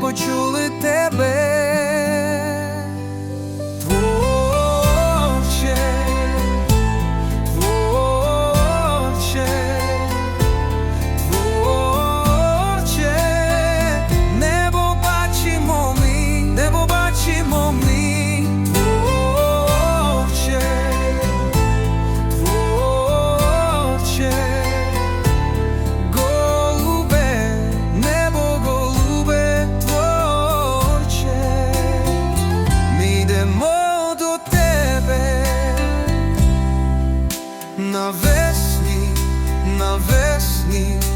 почули тебе. me